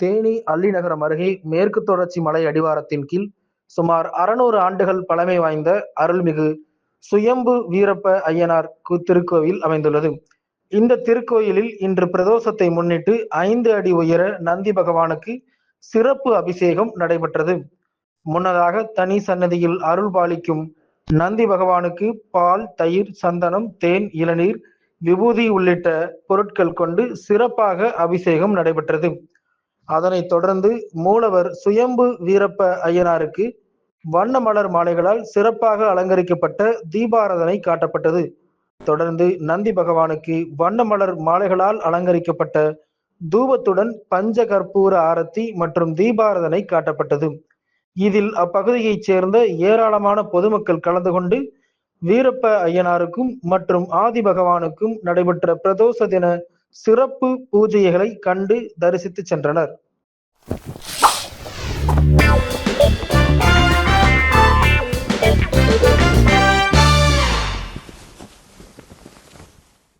தேனி அள்ளிநகரம் அருகே மேற்கு தொடர்ச்சி மலை அடிவாரத்தின் கீழ் சுமார் அறுநூறு ஆண்டுகள் பழமை வாய்ந்த அருள்மிகு சுயம்பு வீரப்ப ஐயனார் கு- திருக்கோவில் அமைந்துள்ளது. இந்த திருக்கோயிலில் இன்று பிரதோஷத்தை முன்னிட்டு ஐந்து அடி உயர நந்தி பகவானுக்கு சிறப்பு அபிஷேகம் நடைபெற்றது. முன்னதாக தனி சன்னதியில் அருள் பாலிக்கும் நந்தி பகவானுக்கு பால் தயிர் சந்தனம் தேன் இளநீர் விபூதி உள்ளிட்ட பொருட்கள் கொண்டு சிறப்பாக அபிஷேகம் நடைபெற்றது. அதனைத் தொடர்ந்து மூலவர் சுயம்பு வீரப்ப ஐயனாருக்கு வண்ண மலர் மாலைகளால் சிறப்பாக அலங்கரிக்கப்பட்ட தீபாராதனை காட்டப்பட்டது. தொடர்ந்து நந்தி பகவானுக்கு வண்ண மலர் மாலைகளால் அலங்கரிக்கப்பட்ட தூபத்துடன் பஞ்ச கற்பூர ஆரத்தி மற்றும் தீபாரதனை காட்டப்பட்டது. இதில் அப்பகுதியைச் சேர்ந்த ஏராளமான பொதுமக்கள் கலந்து கொண்டு வீரப்ப ஐயனாருக்கும் மற்றும் ஆதி பகவானுக்கும் நடைபெற்ற பிரதோஷ தின சிறப்பு பூஜைகளை கண்டு தரிசித்து சென்றனர்.